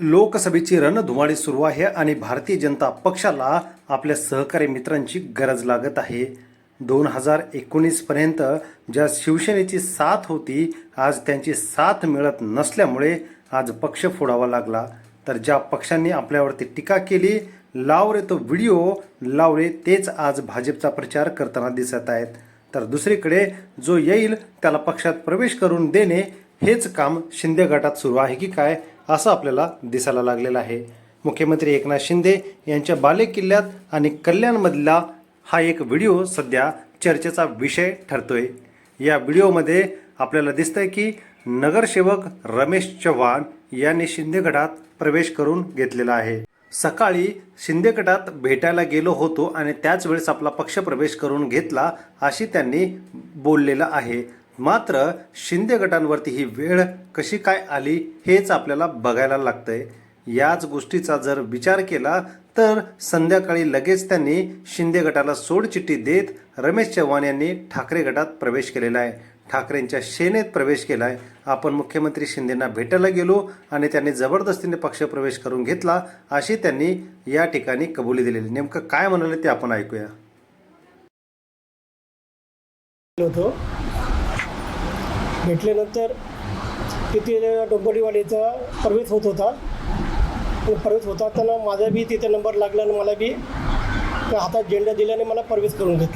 लोकसभेची रणधुमाळी सुरू आहे आणि भारतीय जनता पक्षाला आपल्या सहकारी मित्रांची गरज लागत आहे. दोन हजार एकोणीसपर्यंत ज्या शिवसेनेची साथ होती आज त्यांची साथ मिळत नसल्यामुळे आज पक्ष फोडावा लागला. तर ज्या पक्षांनी आपल्यावरती टीका केली लाव रे तो व्हिडिओ लावले तेच आज भाजपचा प्रचार करताना दिसत आहेत. तर दुसरीकडे जो येईल त्याला पक्षात प्रवेश करून देणे हेच काम शिंदे गटात सुरू आहे की काय? असं आपल्याला दिसायला लागलेलं आहे. मुख्यमंत्री एकनाथ शिंदे यांच्या बालेकिल्ल्यात आणि कल्याणमधला हा एक व्हिडिओ सध्या चर्चेचा विषय ठरतोय. या व्हिडिओमध्ये आपल्याला दिसतंय की नगरसेवक रमेश चव्हाण यांनी शिंदे गटात प्रवेश करून घेतलेला आहे. सकाळी शिंदे गटात भेटायला गेलो होतो आणि त्याच वेळेस आपला पक्ष प्रवेश करून घेतला अशी त्यांनी बोललेलं आहे. मात्र शिंदे गटांवरती ही वेळ कशी काय आली हेच आपल्याला बघायला लागतंय. याच गोष्टीचा जर विचार केला तर संध्याकाळी लगेच त्यांनी शिंदे गटाला सोडचिठ्ठी देत रमेश चव्हाण यांनी ठाकरे गटात प्रवेश केलेला आहे. ठाकरेंच्या सेनेत प्रवेश केला आहे आपण मुख्यमंत्री शिंदेंना भेटायला गेलो आणि त्यांनी जबरदस्तीने पक्षप्रवेश करून घेतला अशी त्यांनी या ठिकाणी कबुली दिलेली. नेमकं काय म्हणाले ते आपण ऐकूया. होतो. भेटल्यानंतर तिथे डोंबरीवाडीचा प्रवेश होत होता. प्रवेश होत असताना माझा बी तिथे नंबर लागला आणि मला बी हातात झेंडा दिल्याने मला प्रवेश करून घेतला.